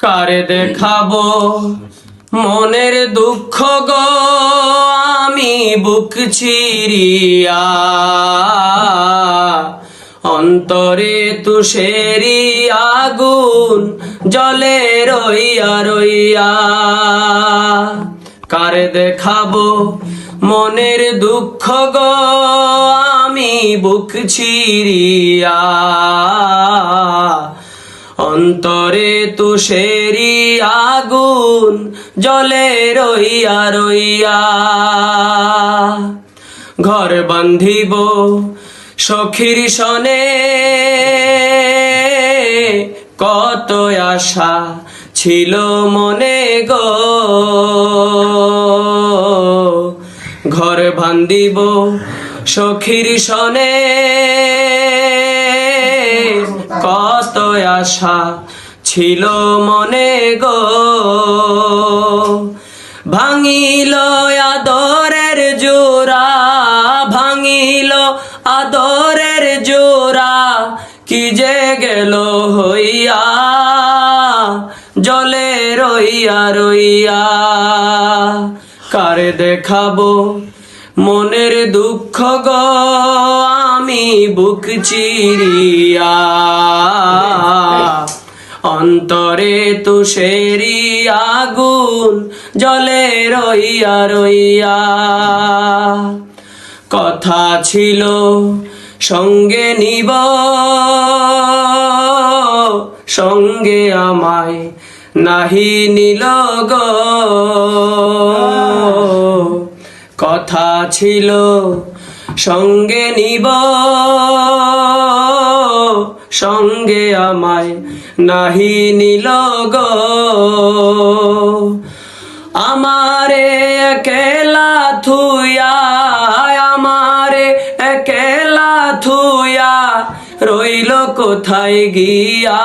কারে দেখাবো? মনের দুঃখ গো, আমি বুক চিরিয়া অন্তরে তুষেরি আগুন জলে রইয়া রইয়া কারে দেখাবো? মনের দুঃখ গো, আমি বুক চিরিয়া অন্তরে তুষেরি আগুন জলে রইয়া রইয়া। ঘর বান্ধিব সখীর সনে। কত আশা ছিল মনে গো। ঘর বান্ধিব সখীর সনে। কত আশা ছিল মনে গো। ভাঙিল আদরের জোড়া, ভাঙিল আদরের জোড়া, কি যে গেল হইয়া, জলে রইয়া রইয়া। কারে দেখাবো মনের দুঃখ গো, আমি বুক চিরিয়া। অন্তরে তুষেরি আগুন জলে রইয়া রইয়া। কথা ছিল, সঙ্গে নিব, সঙ্গে আমায় নাহি নিল গো। কথা ছিল, সঙ্গে নিব, সঙ্গে আমায় নাহি নিল গো। আমারে একেলা থুয়া আমারে একেলা থুয়া রইল কোথায় গিয়া?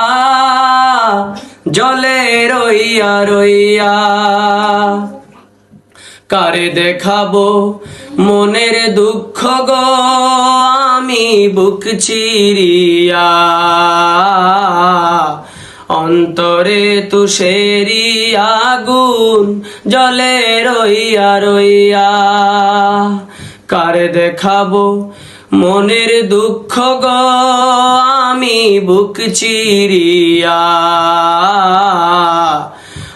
জলে রইয়া রইয়া। কারে দেখাবো মনের দুঃখ গো? আমি বুক চিরিয়া অন্তরে তুষেরি আগুন জলে রইয়া রইয়া। কারে দেখাবো মনের দুঃখ গ? আমি বুক চিরিয়া।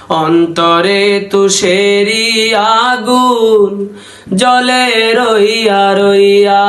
অন্তরে তুষেরি আগুন জলে রইয়া রইয়া।